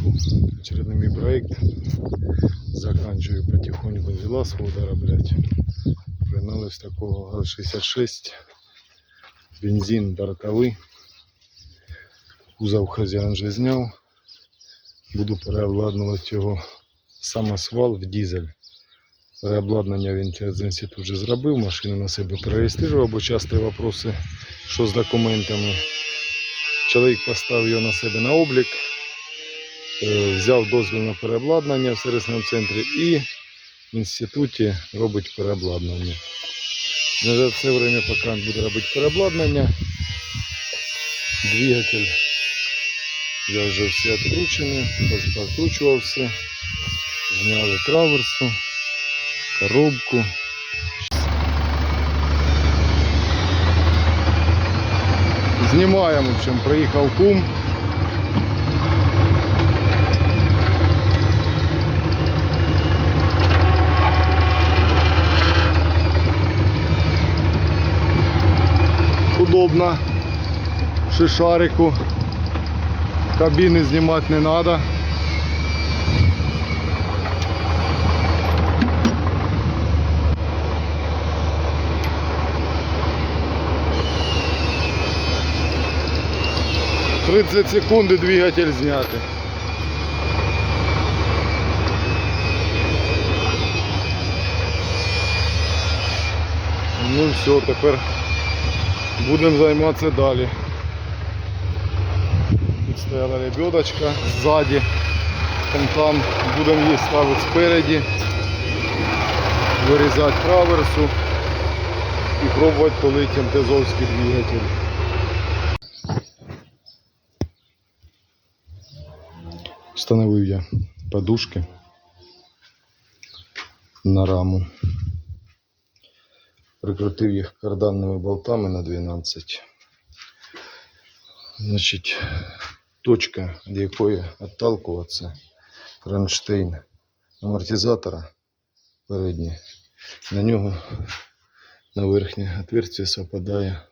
пошел. Очередной мой проект. Заканчиваю потихоньку дела свого дороблять. Пригнали з такого ГАЗ-66. Бензин бортовий. Кузов хазяїн вже зняв. Буду переобладнувати його самосвал в дизель. Переобладнання він через інститут вже зробив, машину на себе перереєстрував, бо часто вопроси, що з документами. Чоловік поставив його на себе на облік, взяв дозвіл на переобладнання в сервісному центрі і в інституті робить переобладнання. За це время, поки він буде робити переобладнання, двигатель я вже все відкручений, подкручував все, зняли траверсу, коробку. Знімаємо, в общем, приїхав кум. Удобно. Шишарику. Кабины снимать не надо. Тридцать секунд и двигатель зняти. Ну все, тепер будемо займатися далі. Тут стояла лебедочка ззаді. Там, там будемо її ставити спереді, вирізати траверсу і пробувати полити МТЗовський двигатель. Встановив я подушки на раму. Прикрутив їх карданними болтами на 12. Значить, точка, від якої відталкуватися, кронштейн амортизатора передній. На нього на верхнє отверстие совпадає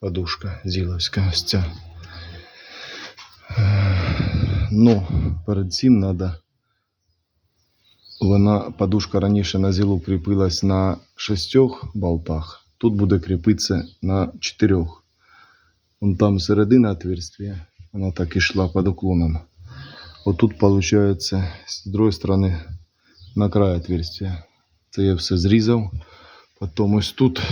подушка зіловська ось ця. Ну, перед цим треба вона подушка раніше на зілу кріпилась на шістьох болтах. Тут буде кріпитися на чотирьох. Вон там середина отверстия, вона так ішла під уклоном. Отут, виходить, з другої сторони на край отверстия. Це я все зрізав. Потім ось тут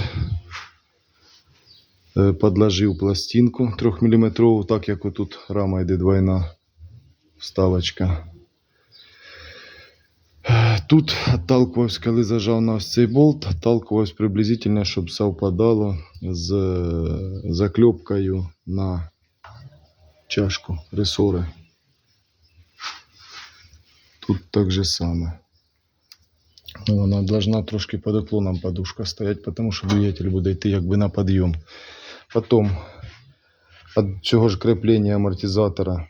е, подложив пластинку 3 мм, так як отут рама йде двойна вставочка. Тут отталкиваюсь, коли зажав на ось цей болт, отталкиваюсь приблизительно, щоб совпадало з е, заклепкою на чашку ресори. Тут так же саме. Ну, Вона должна трошки під уклоном подушка стоять, тому що двигатель буде йти якби на підйом. Потім від цього ж креплення амортизатора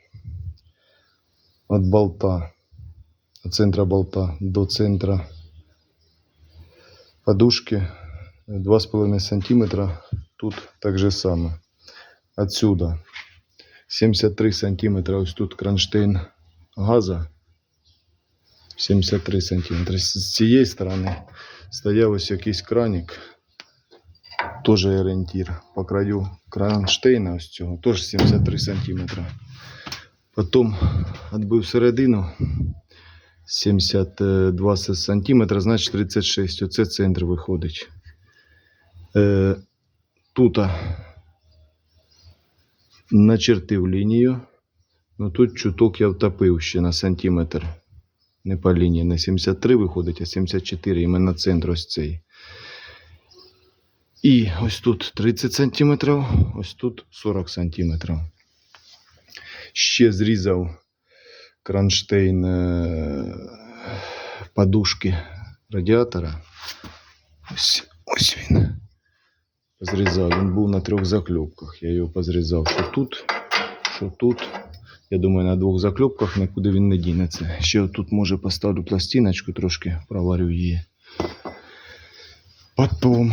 від болта Центра болта до центра подушки 2,5 сантиметра. Тут так же само. Отсюда 73 сантиметра. Ось тут кронштейн газа. 73 сантиметра. З цієї сторони стояв ось якийсь краник. Теж орієнтір. По краю кронштейна ось цього. Теж 73 сантиметра. Потім відбив середину. 72 сантиметра, значить 36. Оце центр виходить. Е, тут начертив лінію. Ну тут чуток я втопив ще на сантиметр. Не по лінії. Не 73 виходить, а 74. Іменно центр ось цей. І ось тут 30 сантиметрів, ось тут 40 сантиметрів. Ще зрізав кронштейн е, подушки радіатора. Ось, ось він. Позрізав. Він був на трьох закльопках. Я його позрізав. Що тут, що тут. Я думаю, на двох закльопках нікуди він не дінеться. Ще тут може поставлю пластиночку, трошки проварю її. Потім,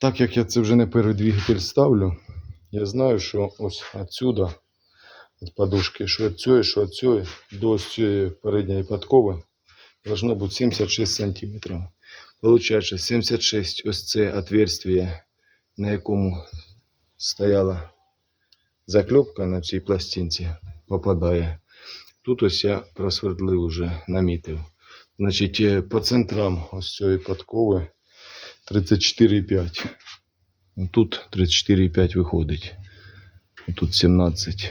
так як я це вже не перший двигатель ставлю, я знаю, що ось отсюда від подушки, що від цієї, що від цієї, до цієї передньої подкови должно бути 76 сантиметрів. Получається 76 ось це отверстие, на якому стояла заклепка на цій пластинці, попадає. Тут ось я просвердлив уже, намітив. Значить, е, по центрам ось цієї подкови 34,5. Ну, Тут 34,5 виходить. Тут 17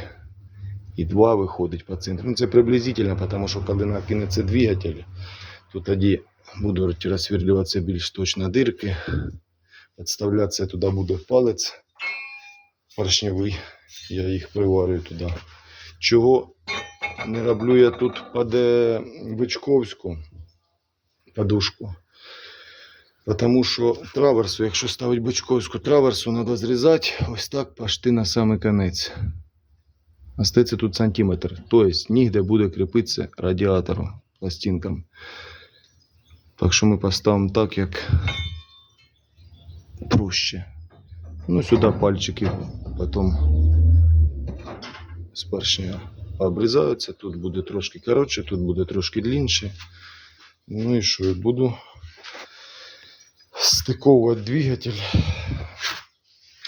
і 2 виходить по центру. Ну, це приблизительно, тому що коли накинеться двигатель, то тоді будуть розсверлюватися більш точно дирки. Підставлятися туди буде палець поршневий. Я їх приварюю туди. Чого не роблю я тут під е, Бичковську подушку? Потому що траверсу, якщо ставити Бичковську траверсу, треба зрізати ось так пошти на самий конець. Остається тут сантиметр. Тобто нігде буде кріпитися радіатору пластинкам. Так що ми поставимо так, як проще. Ну, сюди пальчики потім з поршня обрізаються. Тут буде трошки коротше, тут буде трошки длинніше. Ну і що, і буду стиковувати двигатель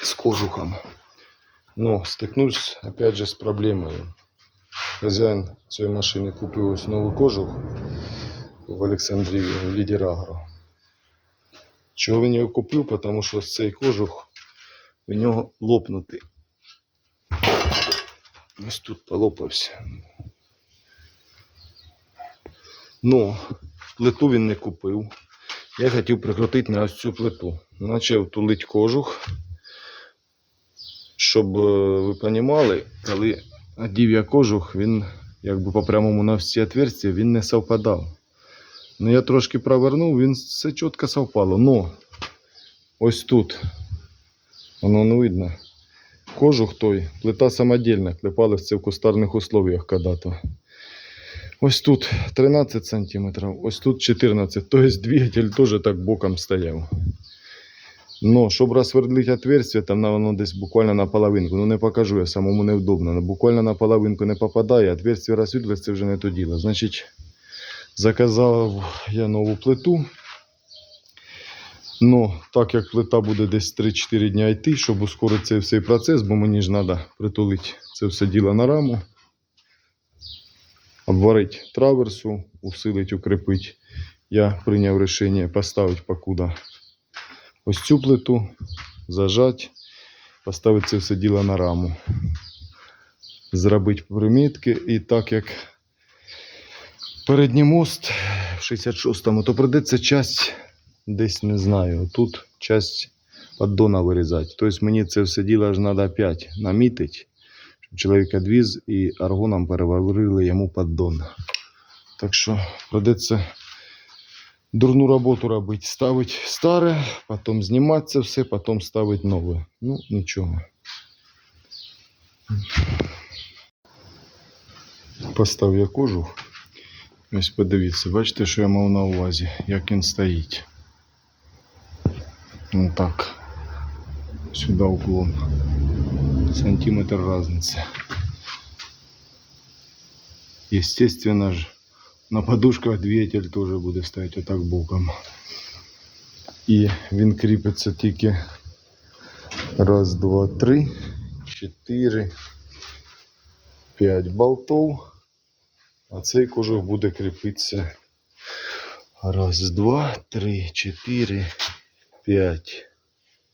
з кожухом. Но стикнусь опять же з проблемою. Хазяїн цієї машини купив ось новий кожух в Олександрії в Лідер Агро. Чого він його купив? Тому що цей кожух у нього лопнутий. Ось тут полопався. Ну, плиту він не купив. Я хотів прикрутити на ось цю плиту. Почав тулить кожух. Щоб е, ви розуміли, коли одів я кожух, він якби по прямому на всі отверстия він не совпадав. Ну я трошки провернув, він все чітко совпало. Но ось тут, воно не видно. Кожух той, плита самодільна, клепали це в кустарних условиях когда-то. Ось тут 13 сантиметрів, ось тут 14. Тобто двигатель теж так боком стояв. Но, щоб розсвердлити отверстие, там воно десь буквально на половинку. Ну не покажу, я самому невдобно. Буквально на половинку не попадає, отверстие розсвітлиться, це вже не то діло. Значить, заказав я нову плиту. Ну, так як плита буде десь 3-4 дня йти, щоб ускорити цей всей процес, бо мені ж треба притулити це все діло на раму, обварити траверсу, усилити, укріпити. Я прийняв рішення поставити покуда ось цю плиту, зажать, поставити це все діло на раму. Зробити примітки і так як передній мост в 66-му, то придеться часть десь не знаю. Тут часть поддона вирізати. Тобто мені це все діло ж треба опять намітити, щоб чоловік відвіз і аргоном переварили йому поддон. Так що придеться дурну роботу робити. Ставити старе, потім знімати це все, потім ставити нове. Ну, нічого. Постав я кожух. Ось подивіться, бачите, що я мав на увазі, як він стоїть. Ну так. Сюди уклон. Сантиметр разницы. Естественно же, на подушках двигатель тоже буде стоять отак боком. І він кріпиться тільки раз, два, три, чотири, п'ять болтов. А цей кожух буде кріпитися раз, два, три, чотири, п'ять,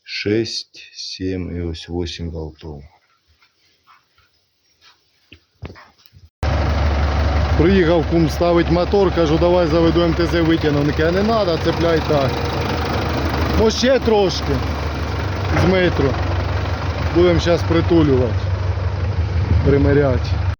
шесть, сім і ось восемь болтов. Приїхав кум ставить мотор, кажу, давай заведу МТЗ витягну. Він каже, не треба, цепляй так. Ну ще трошки з метру. Будемо зараз притулювати, примиряти.